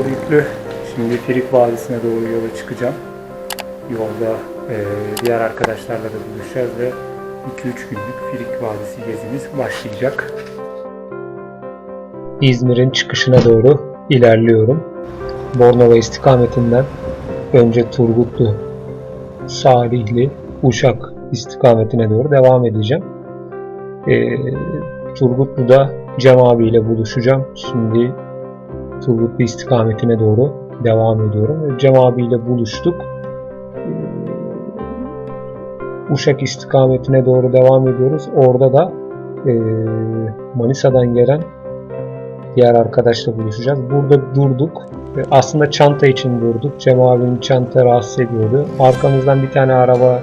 motor yüklü. Şimdi Firik Vadisi'ne doğru yola çıkacağım. Yolda e, diğer arkadaşlarla da buluşacağız ve 2-3 günlük Firik Vadisi gezimiz başlayacak. İzmir'in çıkışına doğru ilerliyorum. Bornova istikametinden önce Turgutlu, Salihli, Uşak istikametine doğru devam edeceğim. Ee, Turgutlu'da Cem abiyle buluşacağım. Şimdi Turgutlu istikametine doğru devam ediyorum. Cem abiyle buluştuk. Ee, Uşak istikametine doğru devam ediyoruz. Orada da e, Manisa'dan gelen diğer arkadaşla buluşacağız. Burada durduk. E, Aslında çanta için durduk. Cem abinin çanta rahatsız ediyordu. Arkamızdan bir tane araba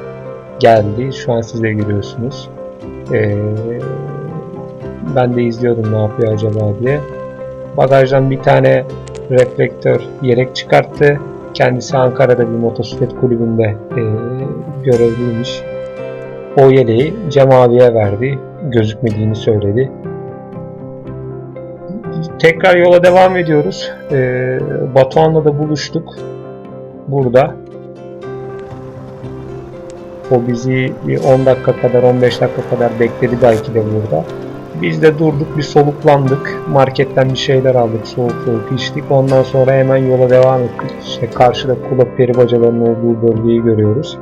geldi. Şu an siz de görüyorsunuz. Ee, ben de izliyordum ne yapıyor acaba diye. Bagajdan bir tane reflektör yelek çıkarttı. Kendisi Ankara'da bir motosiklet kulübünde e, görevliymiş. O yeleği Cem abiye verdi. Gözükmediğini söyledi. Tekrar yola devam ediyoruz. Ee, Batuhan'la da buluştuk. Burada. O bizi bir 10 dakika kadar 15 dakika kadar bekledi belki de burada. Biz de durduk bir soluklandık. Marketten bir şeyler aldık soğuk soğuk içtik. Ondan sonra hemen yola devam ettik. İşte karşıda kulak peri bacalarının olduğu bölgeyi görüyoruz.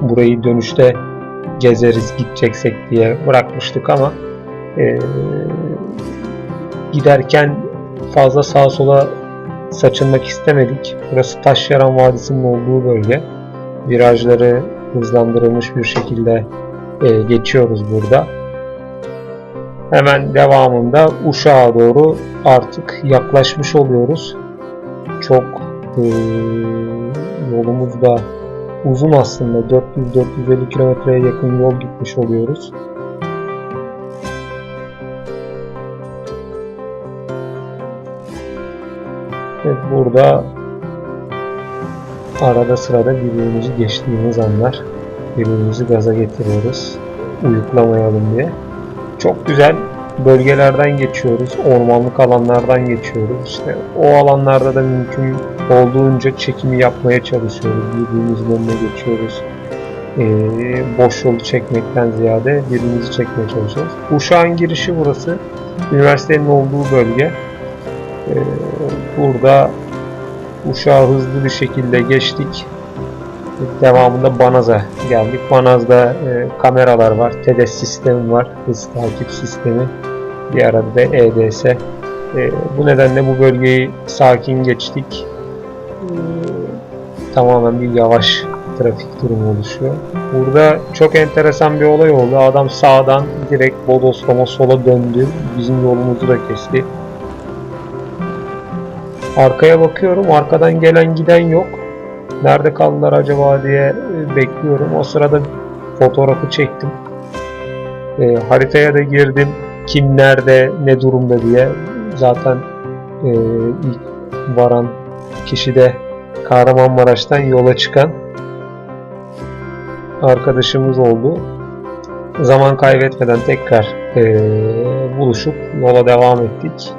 Burayı dönüşte gezeriz gideceksek diye bırakmıştık ama eee, giderken fazla sağa sola saçılmak istemedik. Burası Taşyaran Vadisi'nin olduğu bölge. Virajları hızlandırılmış bir şekilde e, geçiyoruz burada. Hemen devamında Uşak'a doğru artık yaklaşmış oluyoruz. Çok e, yolumuz da uzun aslında. 400-450 kilometreye yakın yol gitmiş oluyoruz. Ve burada arada sırada birbirimizi geçtiğimiz anlar birbirimizi gaza getiriyoruz. Uyuklamayalım diye. Çok güzel bölgelerden geçiyoruz. Ormanlık alanlardan geçiyoruz. İşte o alanlarda da mümkün olduğunca çekimi yapmaya çalışıyoruz. Birbirimizin önüne geçiyoruz. Ee, boş yolu çekmekten ziyade birbirimizi çekmeye çalışıyoruz. Uşak'ın girişi burası. Üniversitenin olduğu bölge. Ee, burada Uşağı hızlı bir şekilde geçtik. Devamında Banaz'a geldik. Banaz'da e, kameralar var, TEDES sistemi var, hız takip sistemi. Bir arada da EDS. E, bu nedenle bu bölgeyi sakin geçtik. E, tamamen bir yavaş trafik durumu oluşuyor. Burada çok enteresan bir olay oldu. Adam sağdan direkt Bodoslama sola döndü. Bizim yolumuzu da kesti. Arkaya bakıyorum. Arkadan gelen giden yok. Nerede kaldılar acaba diye e, bekliyorum. O sırada fotoğrafı çektim. E, haritaya da girdim. Kim nerede, ne durumda diye. Zaten e, ilk varan kişi de Kahramanmaraş'tan yola çıkan arkadaşımız oldu. Zaman kaybetmeden tekrar e, buluşup yola devam ettik.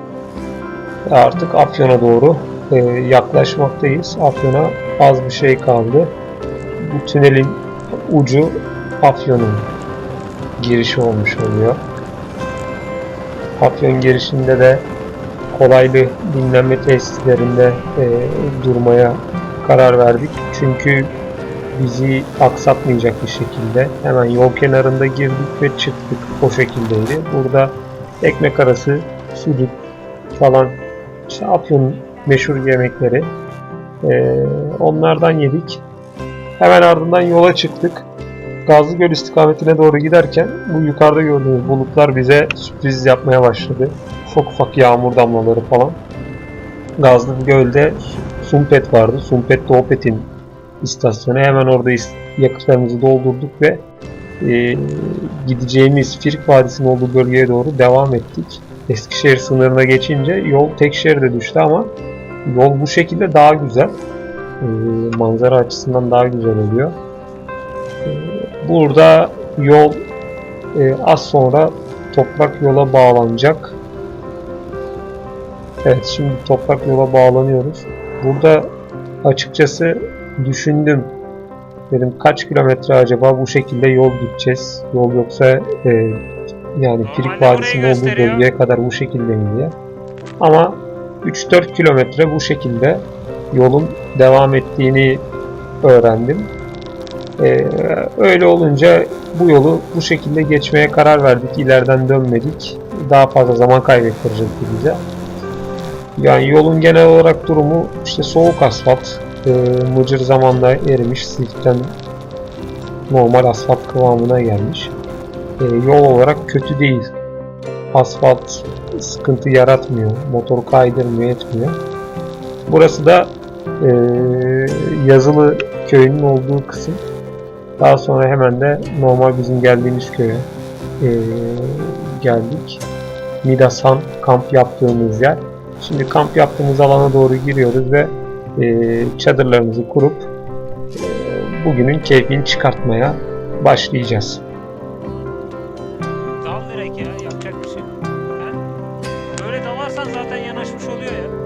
Artık Afyon'a doğru e, yaklaşmaktayız. Afyon'a az bir şey kaldı. Bu tünelin ucu Afyon'un girişi olmuş oluyor. Afyon girişinde de kolaylı dinlenme tesislerinde e, durmaya karar verdik. Çünkü bizi aksatmayacak bir şekilde hemen yol kenarında girdik ve çıktık. O şekildeydi. Burada ekmek arası sucuk falan işte Afyon'un meşhur yemekleri. Ee, onlardan yedik. Hemen ardından yola çıktık. Gazlıgöl istikametine doğru giderken bu yukarıda gördüğünüz bulutlar bize sürpriz yapmaya başladı. Ufak ufak yağmur damlaları falan. Gazlıgöl'de Sumpet vardı. Sumpet de Opet'in istasyonu. Hemen orada yakıtlarımızı doldurduk ve e, gideceğimiz Firik Vadisi'nin olduğu bölgeye doğru devam ettik. Eskişehir sınırına geçince yol tek şeride düştü ama yol bu şekilde daha güzel. Ee, manzara açısından daha güzel oluyor. Ee, burada yol e, az sonra toprak yola bağlanacak. Evet şimdi toprak yola bağlanıyoruz. Burada açıkçası düşündüm. Dedim kaç kilometre acaba bu şekilde yol gideceğiz? Yol yoksa e, yani Normalde Vadisi'nin olduğu bölgeye kadar bu şekilde mi diye. Ama 3-4 kilometre bu şekilde yolun devam ettiğini öğrendim. E, öyle olunca bu yolu bu şekilde geçmeye karar verdik. İleriden dönmedik. Daha fazla zaman kaybettirecekti bize. Yani yolun genel olarak durumu işte soğuk asfalt, e, mıcır zamanla erimiş, silkten normal asfalt kıvamına gelmiş. E, yol olarak kötü değil. Asfalt sıkıntı yaratmıyor, motoru kaydırmıyor, etmiyor. Burası da e, yazılı köyünün olduğu kısım. Daha sonra hemen de normal bizim geldiğimiz köye e, geldik. Midasan kamp yaptığımız yer. Şimdi kamp yaptığımız alana doğru giriyoruz ve e, çadırlarımızı kurup e, bugünün keyfini çıkartmaya başlayacağız. Dal ya yapacak bir yanaşmış oluyor ya.